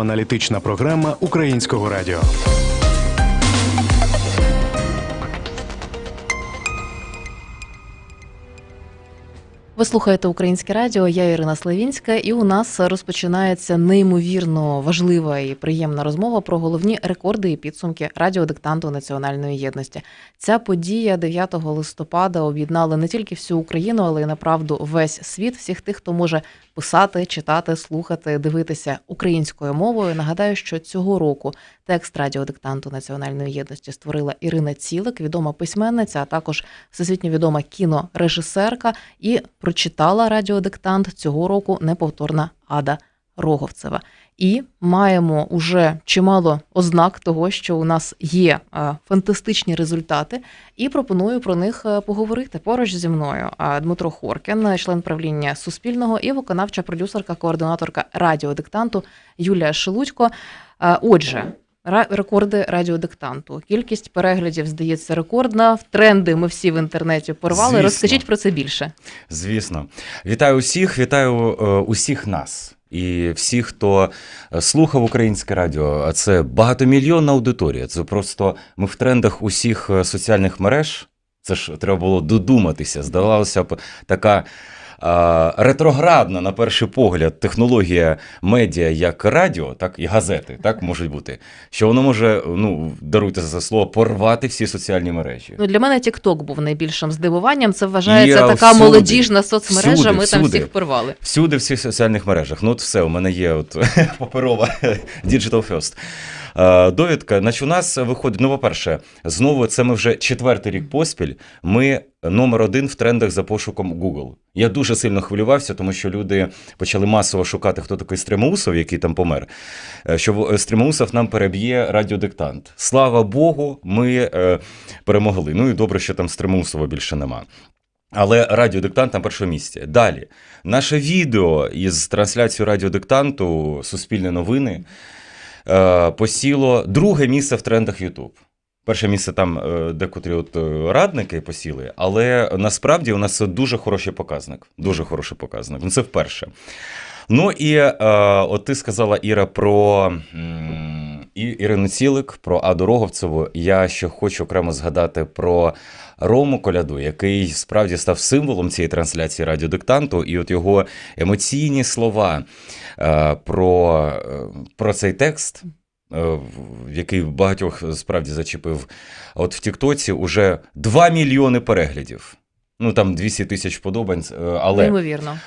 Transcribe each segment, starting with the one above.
Аналітична програма Українського радіо. Ви слухаєте Українське радіо, я Ірина Славінська, і у нас розпочинається неймовірно важлива і приємна розмова про головні рекорди і підсумки радіодиктанту національної єдності. Ця подія 9 листопада об'єднала не тільки всю Україну, але й направду весь світ, всіх тих, хто може писати, читати, слухати, дивитися українською мовою. Нагадаю, що цього року текст радіодиктанту національної єдності створила Ірина Цілик, відома письменниця, а також всесвітньо відома кінорежисерка, і прочитала радіодиктант цього року неповторна Ада Роговцева. І маємо уже чимало ознак того, що у нас є е, фантастичні результати, і пропоную про них е, поговорити поруч зі мною. Дмитро Хоркін, член правління Суспільного і виконавча продюсерка, координаторка радіодиктанту Юлія Шелудько. Е, Отже, рекорди радіодиктанту. Кількість переглядів здається рекордна. В тренди ми всі в інтернеті порвали. Звісно. Розкажіть про це більше. Звісно, вітаю усіх, вітаю е, усіх нас і всіх, хто е, слухав українське радіо. А це багатомільйонна аудиторія. Це просто ми в трендах усіх е, соціальних мереж. Це ж треба було додуматися. Здавалося б, така. Ретроградна, на перший погляд, технологія медіа як радіо, так і газети, так можуть бути, що воно може, ну даруйте за слово, порвати всі соціальні мережі. Ну для мене TikTok був найбільшим здивуванням. Це вважається Іра, така всюди. молодіжна соцмережа. Всюди, ми там всіх порвали. Всюди, в всіх соціальних мережах. Ну, от все, у мене є от паперова Digital First. Е, Довідка, значить, у нас виходить, ну, по-перше, знову це ми вже четвертий рік поспіль. Ми номер один в трендах за пошуком Google. Я дуже сильно хвилювався, тому що люди почали масово шукати, хто такий Стремоусов, який там помер. е, Що Стремоусов нам переб'є радіодиктант. Слава Богу, ми е, перемогли. Ну і добре, що там Стремоусова більше нема. Але радіодиктант на першому місці. Далі, наше відео із трансляцією радіодиктанту Суспільне новини посіло друге місце в трендах YouTube. Перше місце там е, декотрі от е, радники посіли, але насправді у нас дуже хороший показник. Дуже хороший показник. Ну, це вперше. Ну і е, от ти сказала Іра про І- Ірину Цілик, про Аду Роговцеву. Я ще хочу окремо згадати про Рому Коляду, який справді став символом цієї трансляції радіодиктанту, і от його емоційні слова е, про, е, про цей текст. е, Який багатьох справді зачепив. От в Тіктоці уже 2 мільйони переглядів. Ну там 200 тисяч вподобань, е, але Неймовірно.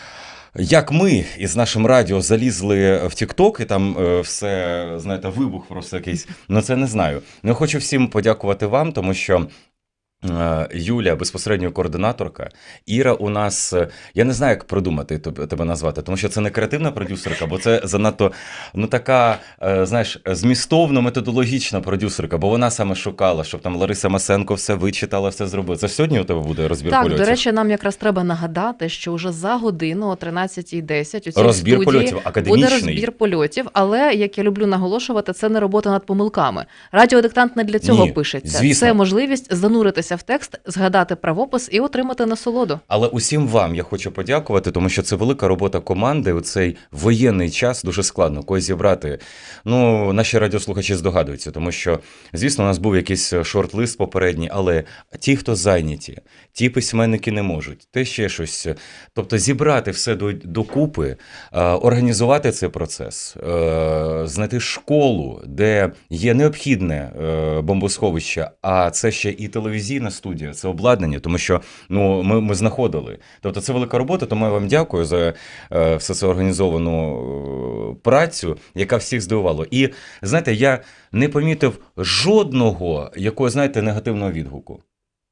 Як ми із нашим радіо залізли в Тікток, і там е, все, знаєте, вибух просто якийсь. Ну це не знаю. Ну хочу всім подякувати вам, тому що. Е, Юля, безпосередньо координаторка. Іра у нас, е, я не знаю, як придумати тебе назвати, тому що це не креативна продюсерка, бо це занадто ну така, е, знаєш, змістовно методологічна продюсерка, бо вона саме шукала, щоб там Лариса Масенко все вичитала, все зробила. Це сьогодні у тебе буде розбір Так, польотів? до речі, нам якраз треба нагадати, що вже за годину о 13.10 у цій розбір студії польотів буде академічний. розбір польотів. Але як я люблю наголошувати, це не робота над помилками. Радіодиктант не для цього Ні, пишеться. звісно. Це можливість зануритися в текст, згадати правопис і отримати насолоду. Але усім вам я хочу подякувати, тому що це велика робота команди. У цей воєнний час дуже складно когось зібрати. Ну, наші радіослухачі здогадуються, тому що, звісно, у нас був якийсь шорт-лист попередній, але ті, хто зайняті, ті письменники не можуть, те ще щось. Тобто зібрати все до, докупи, е, організувати цей процес, е, знайти школу, де є необхідне е, бомбосховище, а це ще і телевізійна студія, це обладнання, тому що ну, ми, ми знаходили. Тобто це велика робота, тому я вам дякую за е, все це організовану е, працю, яка всіх здивувала. І знаєте, я не помітив жодного якого, знаєте, негативного відгуку.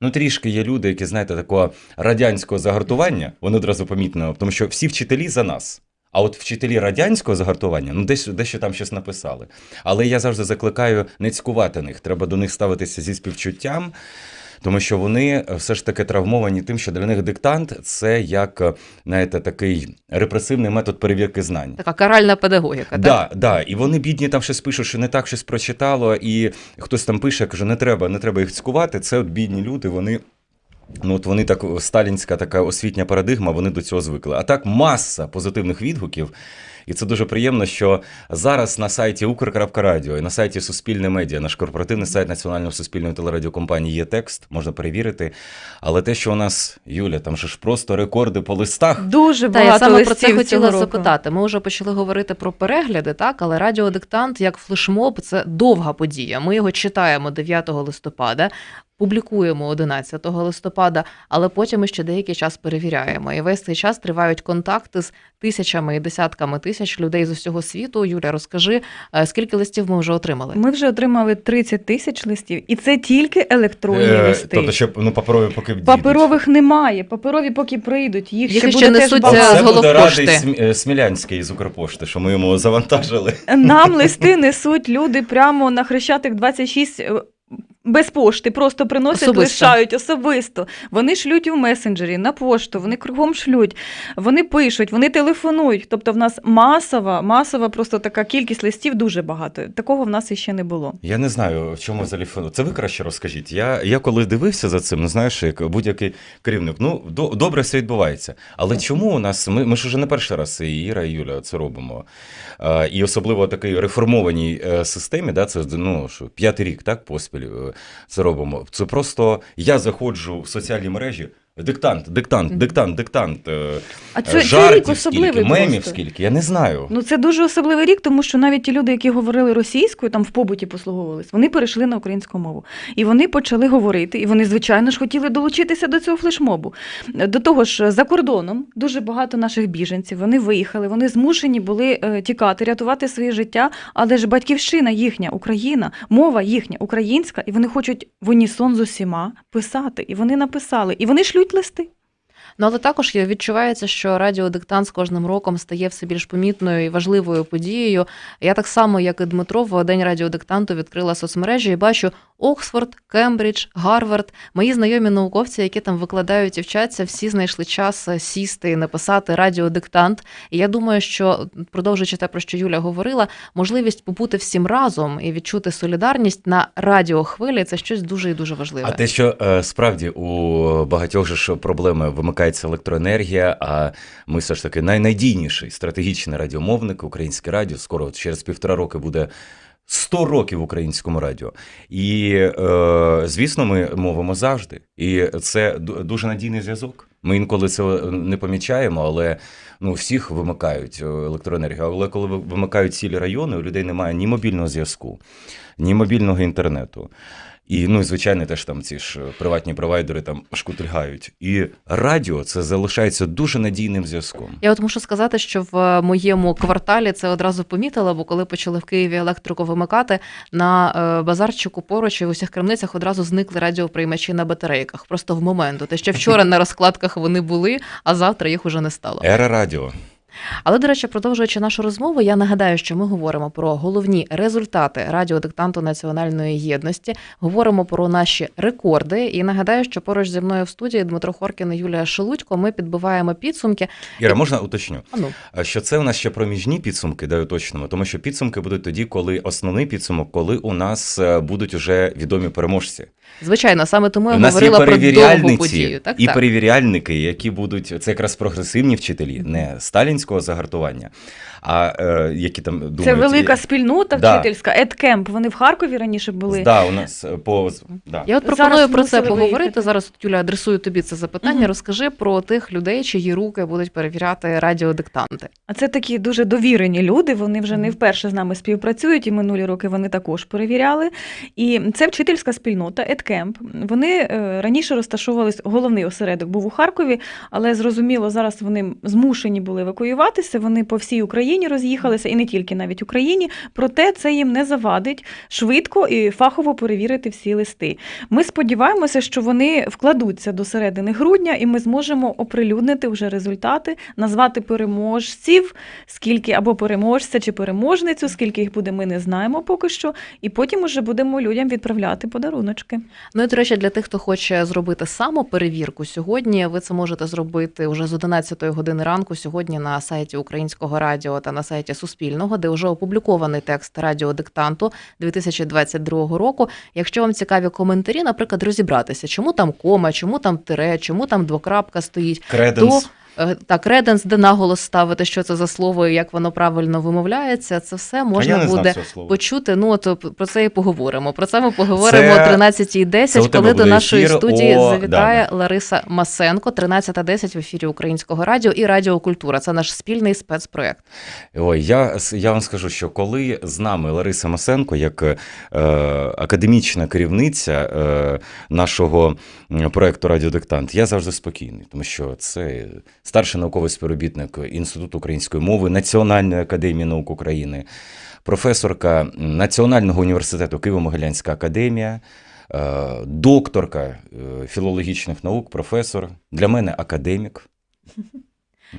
Ну, трішки є люди, які, знаєте, такого радянського загартування, вони одразу помітно, тому що всі вчителі за нас. А от вчителі радянського загартування, ну десь дещо там щось написали. Але я завжди закликаю не цькувати них. Треба до них ставитися зі співчуттям, тому що вони все ж таки травмовані тим, що для них диктант це як, е, знаєте, такий репресивний метод перевірки знань. Така каральна педагогіка. Так? Да, да, і вони бідні там щось пишуть, що не так щось прочитало, і хтось там пише, каже, не треба, не треба їх цькувати. Це от бідні люди, вони. Ну, от вони так, сталінська така освітня парадигма, вони до цього звикли. А так маса позитивних відгуків. І це дуже приємно, що зараз на сайті Укр.Радіо і на сайті Суспільне медіа, наш корпоративний сайт Національної суспільної телерадіокомпанії є текст, можна перевірити. Але те, що у нас, Юля, там же ж просто рекорди по листах. Дуже Та багато я саме про листів це хотіла цього року. запитати. Ми вже почали говорити про перегляди, так але радіодиктант як флешмоб це довга подія. Ми його читаємо 9 листопада. Публікуємо 11 листопада, але потім ми ще деякий час перевіряємо. І весь цей час тривають контакти з тисячами і десятками тисяч людей з усього світу. Юля, розкажи, е, скільки листів ми вже отримали? Ми вже отримали 30 тисяч листів, і це тільки електронні Е, листи. Тобто, щоб ну, паперові поки дійдуть. Паперових немає. Паперові поки прийдуть. Їх, Їх ще ще буде несуть теж з багато. це буде радий е, Смілянський з Укрпошти, що ми йому завантажили. Нам листи несуть люди прямо на Хрещатик 26 е, без пошти, просто приносять, Особисто. лишають особисто. Вони шлють у месенджері, на пошту, вони кругом шлють, вони пишуть, вони телефонують. Тобто в нас масова, масова просто така кількість листів дуже багато. Такого в нас іще не було. Я не знаю, в чому взагалі фон- Це ви краще розкажіть. Я, я коли дивився за цим, ну знаєш, як будь-який керівник, ну до, добре все відбувається. Але чому у нас ми, ми ж уже не перший раз і Іра і Юля це робимо. А, і особливо в такій реформованій е, системі, да, це ну що п'ятий рік, так, поспіль е, це робимо. Це просто я заходжу в соціальні мережі. Диктант, диктант, диктант, диктант. е, А це, це рік особливий скільки, мемів просто. скільки, я не знаю. Ну це дуже особливий рік, тому що навіть ті люди, які говорили російською, там в побуті послуговувались, вони перейшли на українську мову. І вони почали говорити, і вони, звичайно ж, хотіли долучитися до цього флешмобу. До того ж, за кордоном дуже багато наших біженців вони виїхали, вони змушені були е, тікати, рятувати своє життя. Але ж батьківщина їхня, Україна, мова їхня, українська, і вони хочуть в унісон з усіма писати. І вони написали, і вони шлють листи. Ну, але також відчувається, що радіодиктант з кожним роком стає все більш помітною і важливою подією. Я так само, як і Дмитро, в день радіодиктанту відкрила соцмережі і бачу Оксфорд, Кембридж, Гарвард. Мої знайомі науковці, які там викладають і вчаться, всі знайшли час е, сісти написати радіодиктант. І я думаю, що продовжуючи те, про що Юля говорила, можливість побути всім разом і відчути солідарність на радіохвилі це щось дуже і дуже важливе. А те, що е, справді у багатьох же ж проблеми вимикається електроенергія, а ми все ж таки найнадійніший стратегічний радіомовник, українське радіо, скоро через півтора роки буде. 100 років українському радіо, і е, звісно, ми мовимо завжди. І це дуже надійний зв'язок. Ми інколи це не помічаємо, але ну всіх вимикають е, електроенергію. Але коли вимикають цілі райони, у людей немає ні мобільного зв'язку, ні мобільного інтернету. І ну, і, звичайно, теж там ці ж приватні провайдери там шкутильгають. І радіо це залишається дуже надійним зв'язком. Я от мушу сказати, що в моєму кварталі це одразу помітила, бо коли почали в Києві електрику вимикати на е, базарчику поруч і в усіх крамницях одразу зникли радіоприймачі на батарейках. Просто в момент. Те, що вчора на розкладках вони були, а завтра їх уже не стало. Ера радіо. Але, до речі, продовжуючи нашу розмову, я нагадаю, що ми говоримо про головні результати радіодиктанту національної єдності, говоримо про наші рекорди. І нагадаю, що поруч зі мною в студії Дмитро Хоркін і Юлія Шелудько. Ми підбиваємо підсумки. Іра, можна уточню? А ну, Що це у нас ще проміжні підсумки, да, уточнимо, тому що підсумки будуть тоді, коли основний підсумок, коли у нас е, будуть уже відомі переможці. Звичайно, саме тому я у нас є говорила про довгу подію. Так, і так. перевіряльники, які будуть це якраз прогресивні вчителі, не сталінського загартування, а е, які там думають, Це велика спільнота Да. вчительська, Едкемп. Вони в Харкові раніше були. Да, у нас е, по да. Я от Зараз пропоную про це поговорити. виїхати. Зараз Юля адресую тобі це запитання. Мгм. Розкажи про тих людей, чиї руки будуть перевіряти радіодиктанти. А це такі дуже довірені люди. Вони вже не вперше з нами співпрацюють, і минулі роки вони також перевіряли. І це вчительська спільнота Едкемп. Вони е, раніше розташовувались, головний осередок був у Харкові, але зрозуміло, зараз вони змушені були евакуюватися. Вони по всій Україні роз'їхалися, і не тільки навіть Україні. Проте це їм не завадить швидко і фахово перевірити всі листи. Ми сподіваємося, що вони вкладуться до середини грудня, і ми зможемо оприлюднити вже результати, назвати переможців, скільки або переможця чи переможницю, скільки їх буде, ми не знаємо поки що. І потім уже будемо людям відправляти подаруночки. Ну і до речі, для тих, хто хоче зробити самоперевірку сьогодні, ви це можете зробити вже з 11 години ранку сьогодні на сайті Українського радіо та на сайті Суспільного, де вже опублікований текст радіодиктанту 2022 року. Якщо вам цікаві коментарі, наприклад, розібратися, чому там кома, чому там тире, чому там двокрапка стоїть, Креденс. Е, Так, реденс, де наголос ставити, що це за слово і як воно правильно вимовляється, це все можна буде почути. Ну от про це і поговоримо. Про це ми поговоримо Це- о 13.10, це коли до нашої ефір студії о- завітає да, Лариса Масенко. 13.10 в ефірі Українського радіо і Радіо Культура. Це наш спільний спецпроект. Ой, я, я вам скажу, що коли з нами Лариса Масенко, як е, академічна керівниця е, нашого проекту Радіодиктант, я завжди спокійний, тому що це старший науковий співробітник Інституту української мови Національної академії наук України, професорка Національного університету Києво-Могилянська академія. е, Докторка е, філологічних наук, професор, для мене академік.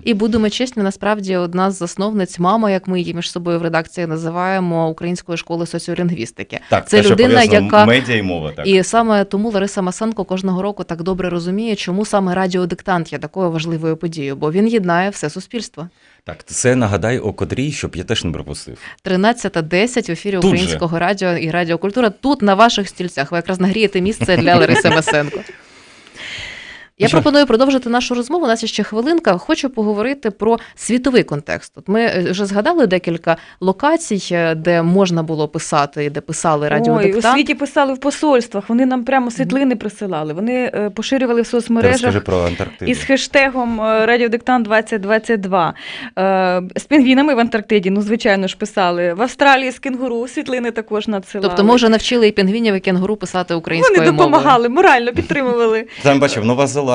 І будемо чесні, насправді одна з засновниць, мама, як ми її між собою в редакції називаємо української школи соціолінгвістики. Так, Це те, людина, пов'язано яка- медіа і мова. Так. І саме тому Лариса Масенко кожного року так добре розуміє, чому саме радіодиктант є такою важливою подією, бо він єднає все суспільство. Так, це нагадай о котрій, щоб я теж не пропустив. 13.10 в ефірі Тут же. Українського радіо і Радіокультура. Тут на ваших стільцях. Ви якраз нагрієте місце для Лариси Масенко. Я що? пропоную продовжити нашу розмову. У нас є ще хвилинка. Хочу поговорити про світовий контекст. От ми е, вже згадали декілька локацій, е, де можна було писати, де писали Ой, у світі писали в посольствах, вони нам прямо світлини присилали. Вони е, поширювали в соцмережах. про Антарктиду. Із хештегом Радіодиктант 2022. Е, З пінгвінами в Антарктиді, ну, звичайно ж, писали. В Австралії з кенгуру світлини також надсилали. Тобто, ми вже навчили і пінгвінів, і кенгуру писати українською Вони мовою. допомагали, морально підтримували. Там бачив Нова Зеландія.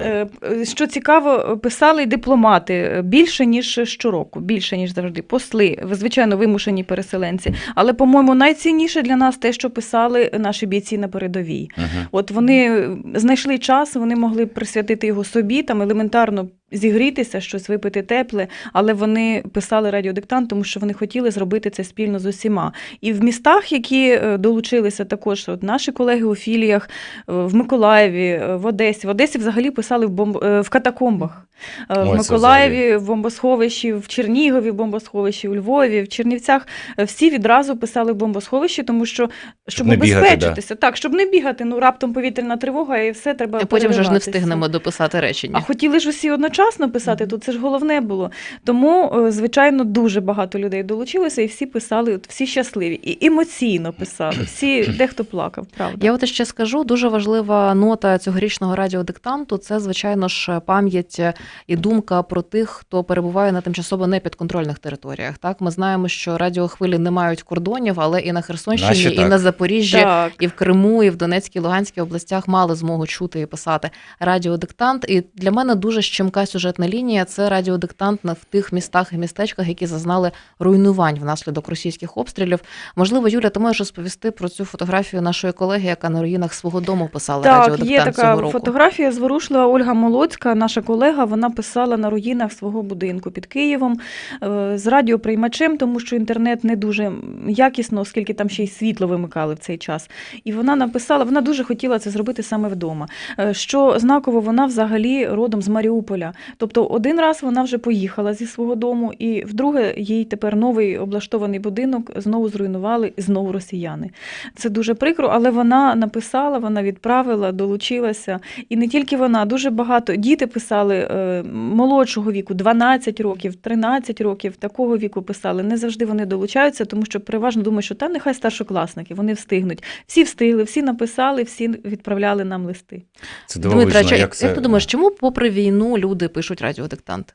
Е, е, Що цікаво, писали дипломати е, більше, ніж щороку, більше, ніж завжди. Посли, звичайно, вимушені переселенці. Але, по-моєму, найцінніше для нас те, що писали наші бійці на передовій. Угу. От вони знайшли час, вони могли присвятити його собі, там елементарно зігрітися, щось випити тепле, але вони писали радіодиктант, тому що вони хотіли зробити це спільно з усіма. І в містах, які е, долучилися також, от наші колеги у філіях е, в Миколаєві, е, в Одесі. В Одесі взагалі писали в, бомб... в катакомбах. Е, Ой, В Миколаєві, в бомбосховищі, в Чернігові, в бомбосховищі, у Львові, в Чернівцях. Е, Всі відразу писали в бомбосховищі, тому що щоб, не бігати, убезпечитися. Так, щоб не бігати. Ну раптом повітряна тривога, і все треба. І потім вже ж не встигнемо дописати речення. А хотіли ж усі одночасно писати, тут це ж головне було. Тому, е, звичайно, дуже багато людей долучилося, і всі писали, от всі щасливі, і емоційно писали. Всі дехто плакав, правда. Я от ще скажу, дуже важлива нота цьогорічного радіодиктанту це, звичайно ж, пам'ять і думка про тих, хто перебуває на тимчасово непідконтрольних територіях. Так, ми знаємо, що радіохвилі не мають кордонів, але і на Херсонщині, Наші і так. на Запоріжжі, Так. і в Криму, і в Донецькій, Луганській областях мали змогу чути і писати радіодиктант. І для мене дуже щемка сюжетна лінія це радіодиктант на в тих містах і містечках, які зазнали руйнувань внаслідок російських обстрілів. Можливо, Юля, ти можеш розповісти про цю фотографію нашої колеги, яка на руїнах свого дому писала Так, радіодиктант є така цього року. фотографія зворушлива Ольга Молоцька, наша колега. Вона писала на руїнах свого будинку під Києвом е, з радіоприймачем, тому що інтернет не дуже якісно, оскільки там ще й світло вимикали в цей час. І вона написала, вона дуже хотіла це зробити саме вдома. Е, Що знаково, вона взагалі родом з Маріуполя. Тобто, один раз вона вже поїхала зі свого дому, і вдруге їй тепер новий облаштований будинок знову зруйнували, знову росіяни. Це дуже прикро, але вона написала, вона відправила, долучилася. І не тільки вона, дуже багато діти писали е, молодшого віку, 12 років, 13 років, такого віку писали. Не завжди вони долучаються, тому що переважно думають, що та нехай старшокласники, вони встигнуть. Всі встигли, всі написали, всі відправляли нам листи. Це Дмитра, чи- як це... як ти думаєш, чому попри війну люди пишуть радіодиктант?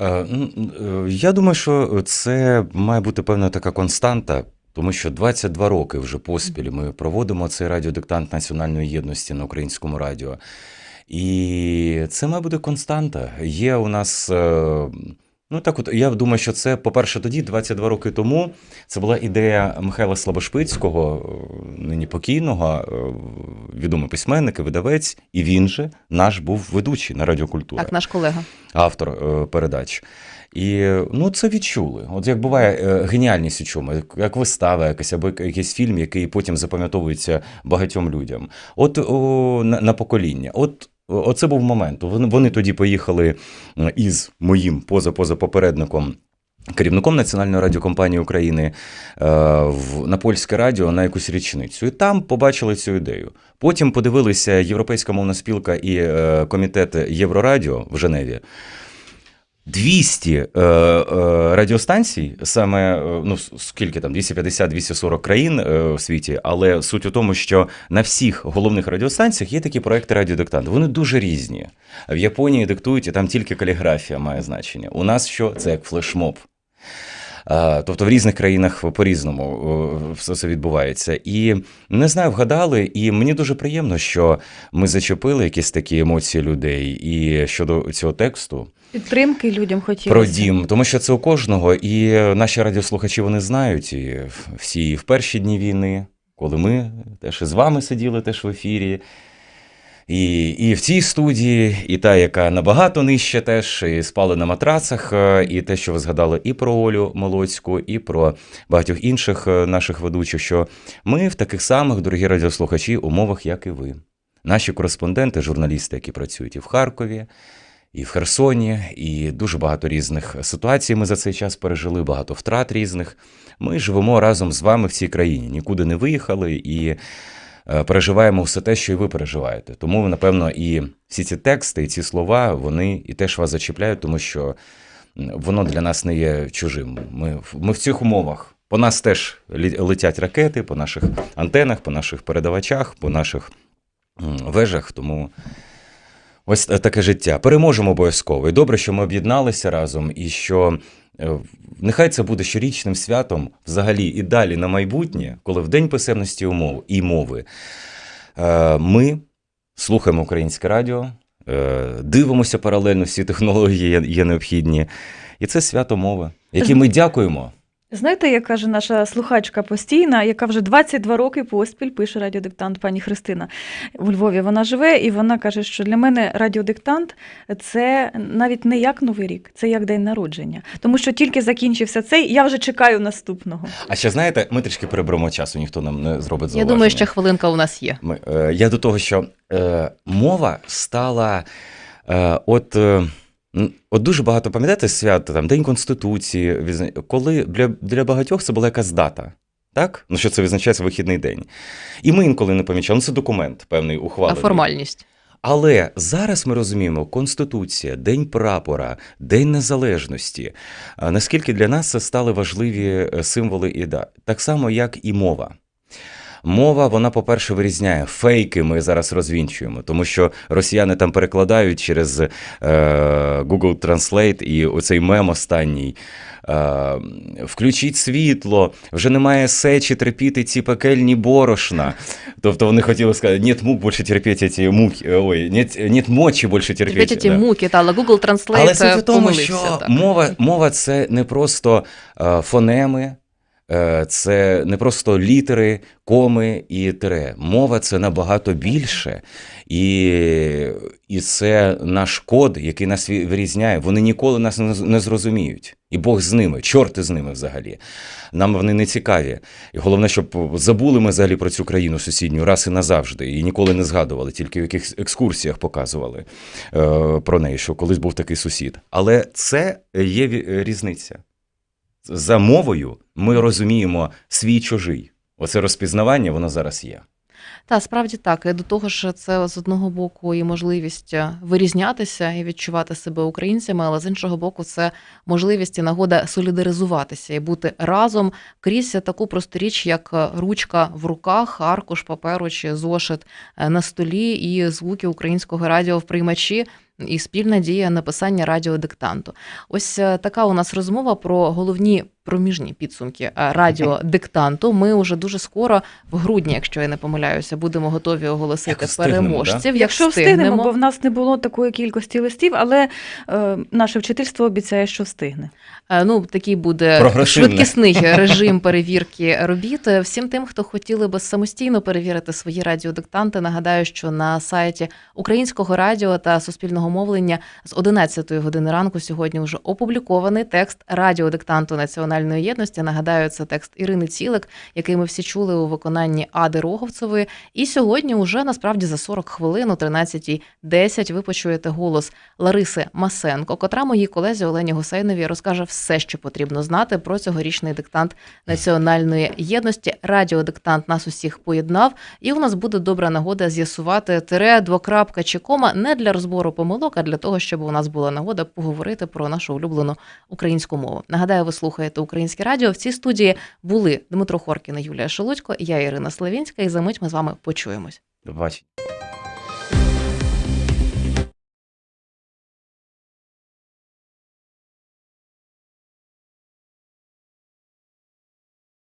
Е, ну, е, Я думаю, що це має бути певна така константа, тому що 22 роки вже поспіль ми проводимо цей радіодиктант національної єдності на українському радіо. І це має бути константа. Є у нас. е, Ну так, от я думаю, що це, по-перше, тоді, 22 роки тому, це була ідея Михайла Слабошпицького, е, нині покійного, е, відомий письменник і видавець, і він же наш був ведучий на радіокультурі Так, наш колега. автор передач. І ну, це відчули. От як буває геніальність у чому, як- вистава якась або якийсь фільм, який потім запам'ятовується багатьом людям. От о, на, на покоління. От оце був момент. Вони, вони тоді поїхали е, із моїм поза-поза попередником. керівником Національної радіокомпанії України е, на польське радіо на якусь річницю. І там побачили цю ідею. Потім подивилися Європейська мовна спілка і е, комітет Єврорадіо в Женеві. 200 е, е, радіостанцій, саме е, ну скільки там 250-240 країн е, в світі, але суть у тому, що на всіх головних радіостанціях є такі проекти радіодиктант. Вони дуже різні. В Японії диктують, і там тільки каліграфія має значення. У нас що? Це як флешмоб. А, Тобто в різних країнах по-різному все це відбувається. І не знаю, вгадали, і мені дуже приємно, що ми зачепили якісь такі емоції людей. І щодо цього тексту Підтримки людям хотілося. про дім, тому що це у кожного, і наші радіослухачі вони знають і всі і в перші дні війни, коли ми теж із вами сиділи теж в ефірі. І, і в цій студії, і та, яка набагато нижче, теж і спали на матрацах, е, і те, що ви згадали і про Олю Молоцьку, і про багатьох інших е, наших ведучих, що ми в таких самих, дорогі радіослухачі, умовах, як і ви. Наші кореспонденти, журналісти, які працюють і в Харкові, і в Херсоні, і дуже багато різних ситуацій ми за цей час пережили, багато втрат різних. Ми живемо разом з вами в цій країні, нікуди не виїхали і переживаємо все те, що і ви переживаєте. Тому, напевно, і всі ці тексти, і ці слова, вони і теж вас зачіпляють, тому що воно для нас не є чужим. Ми, ми в цих умовах. По нас теж летять ракети, по наших антенах, по наших передавачах, по наших вежах. Тому ось е, таке життя. Переможемо обов'язково. І добре, що ми об'єдналися разом, і що е, нехай це буде щорічним святом взагалі і далі на майбутнє, коли в День писемності і мови е, ми слухаємо українське радіо, е, дивимося паралельно, всі технології є необхідні. І це свято мови, яке ми дякуємо. Знаєте, як каже наша слухачка постійна, яка вже 22 роки поспіль пише радіодиктант пані Христина у Львові. Вона живе, і вона каже, що для мене радіодиктант це навіть не як новий рік, це як день народження. Тому що тільки закінчився цей, я вже чекаю наступного. А ще знаєте, ми трішки переберемо часу, ніхто нам не зробить Я думаю, що хвилинка у нас є. Ми, е, я до того, що е, мова стала е, от. Е, От дуже багато пам'ятаєте свят, там День Конституції, коли для, для багатьох це була якась дата. Так? Ну, що це визначається вихідний день. І ми інколи не помічали. Ну, це документ певний А формальність. Але зараз ми розуміємо, Конституція, День прапора, День Незалежності. Наскільки для нас це стали важливі е, символи і да. Так само, як і мова. Мова, вона, по-перше, вирізняє фейки. Ми зараз розвінчуємо, тому що росіяни там перекладають через е, Google Translate і оцей мем останній. Е, включіть світло, вже немає сечі терпіти ці пекельні борошна. Тобто вони хотіли сказати, нет мук більше терпіти ці муки, ой, нет, нет мочі більше терпіти. Терпіть ті да. муки, та але Google Translate Але суть е, у тому, що так. мова, мова це не просто е, фонеми, е, це не просто літери, коми і тире. Мова це набагато більше. І, і це наш код, який нас вирізняє. Вони ніколи нас не зрозуміють. І Бог з ними, чорти з ними взагалі. Нам вони не цікаві. І головне, щоб забули ми взагалі про цю країну сусідню раз і назавжди, і ніколи не згадували, тільки в якихось екскурсіях показували е, про неї, що колись був такий сусід. Але це є різниця. За мовою ми розуміємо свій чужий. Оце розпізнавання, воно зараз є. Та справді так. І до того ж, це з одного боку і можливість е, вирізнятися і відчувати себе українцями, але з іншого боку, це можливість і нагода солідаризуватися і бути разом крізь таку просту річ, як е, ручка в руках, аркуш паперу чи зошит е, на столі, і звуки українського радіо в приймачі. І спільна дія написання радіодиктанту. Ось е, така у нас розмова про головні проміжні підсумки е, радіодиктанту. Ми вже дуже скоро, в грудні, якщо я не помиляюся, будемо готові оголосити Як переможців. Як Якщо встигнемо, бо в нас не було такої кількості листів, але е, наше вчительство обіцяє, що встигне. Е, Ну, такий буде швидкісний режим перевірки робіт. Всім тим, хто хотіли би самостійно перевірити свої радіодиктанти, нагадаю, що на сайті Українського радіо та Суспільного мовлення з 11 години ранку сьогодні вже опублікований текст радіодиктанту Національної національної єдності. Нагадаю, це текст Ірини Цілик, який ми всі чули у виконанні Ади Роговцевої. І сьогодні, уже насправді за 40 хвилин, о 13.10 ви почуєте голос Лариси Масенко, котра моїй колезі Олені Гусейнові розкаже все, що потрібно знати про цьогорічний диктант національної єдності. Радіодиктант нас усіх поєднав, і у нас буде добра нагода з'ясувати тире, двокрапка чи кома не для розбору помилок, а для того, щоб у нас була нагода поговорити про нашу улюблену українську мову. Нагадаю, ви слухаєте українське радіо. В цій студії були Дмитро Хоркін Юлія Шелудько, я Ірина Славінська, і за мить ми з вами почуємось. До побачення.